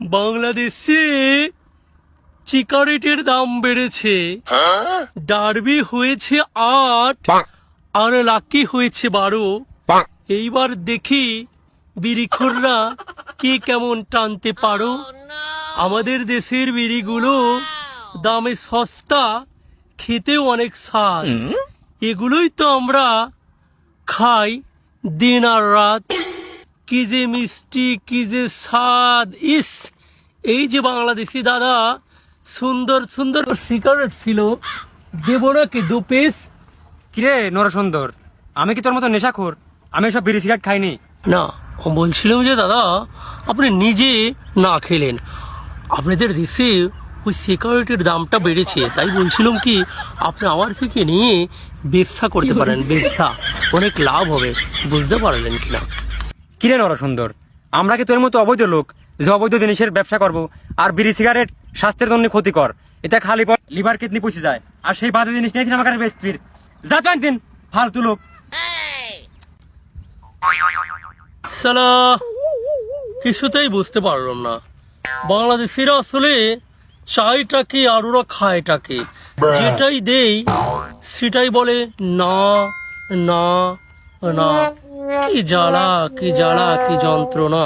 বাংলাদেশে সিগারেটের দাম বেড়েছে। ডার্বি হয়েছে আট আর লাকি হয়েছে বারো। এইবার দেখি বিড়িখোররা কে কেমন টানতে পারো। আমাদের দেশের বিড়িগুলো দামে সস্তা খেতেও অনেক স্বাদ। এগুলোই তো আমরা খাই দিন আর রাত। কি যে মিষ্টি কি যে স্বাদ। ইস এই যে বাংলাদেশি দাদা সুন্দর সুন্দর সিগারেট ছিল। দেবো নাকি দু পিস কিরে নরসুন্দর আমি কি তোর মতো নেশাখোর? আমি সব বিড়ি সিগারেট খাইনি। না বলছিলাম যে দাদা আপনি নিজে না খেলেন। আপনাদের দেশে ওই সিকিউরিটির দামটা বেড়েছে। তাই বলছিলাম কি আপনি আমার থেকে নিয়ে ব্যবসা করতে পারেন। ব্যবসা অনেক লাভ হবে। বুঝতে পারলেন কিনা? কিরে নরসুন্দর? আমরা কি তোর মতো অবৈধ লোক যে অবৈধ জিনিসের ব্যবসা করব আর বিড়ি, সিগারেট স্বাস্থ্যের জন্য ক্ষতিকর এটা খালি লিভার, কিডনি পুষে যায়। আর সেই বাদে জিনিস নিয়েছিস আমার কাছে বেস্ট যা তো একদিন, ফালতু লোক। সালা কিছুতেই বুঝতে পারলাম না। বাংলাদেশিরা আসলে চাইটা কি আর ওরা খায়টা কি? যেটাই দেই, সেটাই বলে না না না। কি জ্বালা কি জ্বালা কি যন্ত্রণা।